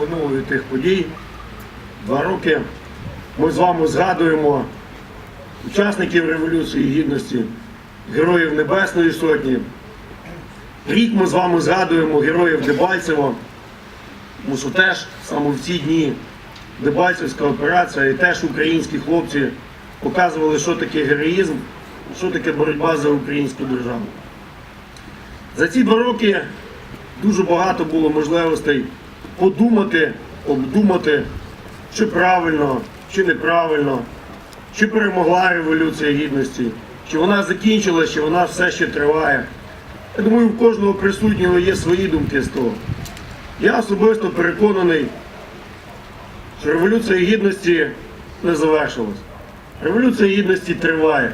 минулої тих подій. Два роки ми з вами згадуємо учасників Революції Гідності, героїв Небесної Сотні. Рік ми з вами згадуємо героїв Дебальцево, тому що теж саме в ці дні Дебальцевська операція і теж українські хлопці показували, що таке героїзм, що таке боротьба за українську державу. За ці два роки дуже багато було можливостей подумати, обдумати, чи правильно, чи неправильно, чи перемогла Революція Гідності, чи вона закінчилась, чи вона все ще триває. Я думаю, у кожного присутнього є свої думки з того. Я особисто переконаний, що Революція Гідності не завершилась. Революція Гідності триває.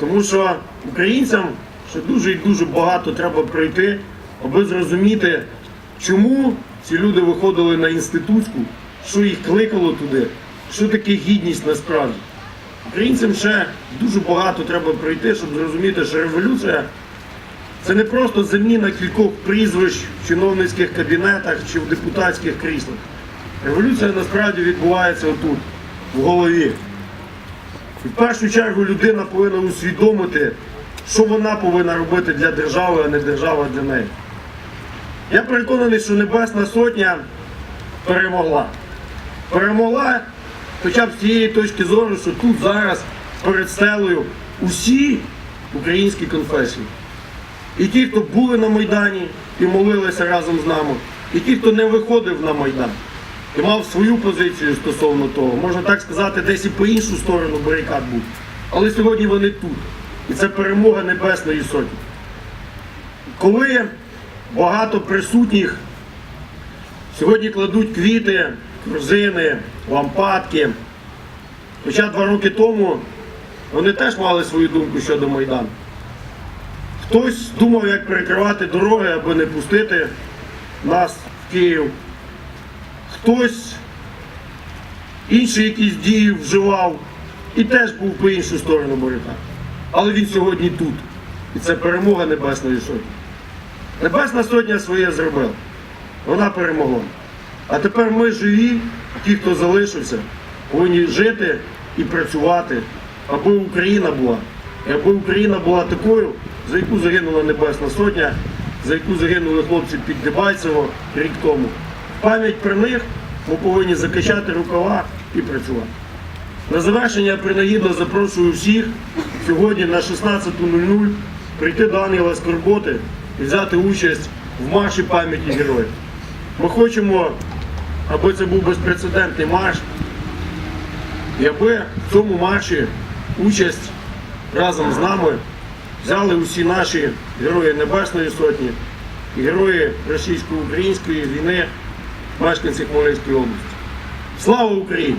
Тому що українцям ще дуже і дуже багато треба пройти, аби зрозуміти, чому ці люди виходили на інститутську, що їх кликало туди, що таке гідність насправді. Українцям ще дуже багато треба пройти, щоб зрозуміти, що революція це не просто заміна кількох прізвищ в чиновницьких кабінетах чи в депутатських кріслах. Революція насправді відбувається отут, в голові. І в першу чергу людина повинна усвідомити, що вона повинна робити для держави, а не держава для неї. Я переконаний, що Небесна Сотня перемогла. Перемогла хоча б з цієї точки зору, що тут зараз перед стелею усі українські конфесії. І ті, хто були на Майдані і молилися разом з нами, і ті, хто не виходив на Майдан і мав свою позицію стосовно того, можна так сказати, десь і по іншу сторону барикад був. Але сьогодні вони тут. І це перемога Небесної Сотні. Коли багато присутніх сьогодні кладуть квіти, корзини, лампадки, хоча два роки тому вони теж мали свою думку щодо Майдану. Хтось думав, як перекривати дороги, аби не пустити нас в Київ. Хтось інші якісь дії вживав і теж був по іншу сторону барикад. Але він сьогодні тут. І це перемога Небесної Сотні. Небесна Сотня своє зробила. Вона перемогла. А тепер ми живі, ті, хто залишився, повинні жити і працювати, аби Україна була. І аби Україна була такою, за яку загинула Небесна Сотня, за яку загинули хлопці під Дебальцево рік тому. В пам'ять про них ми повинні закачати рукава і працювати. На завершення я принагідно запрошую всіх сьогодні на 16.00 прийти до Ангела Скорботи взяти участь в марші пам'яті героїв. Ми хочемо, аби це був безпрецедентний марш, і аби в цьому марші участь разом з нами взяли усі наші герої Небесної Сотні і герої російсько-української війни, мешканці Хмельницької області. Слава Україні!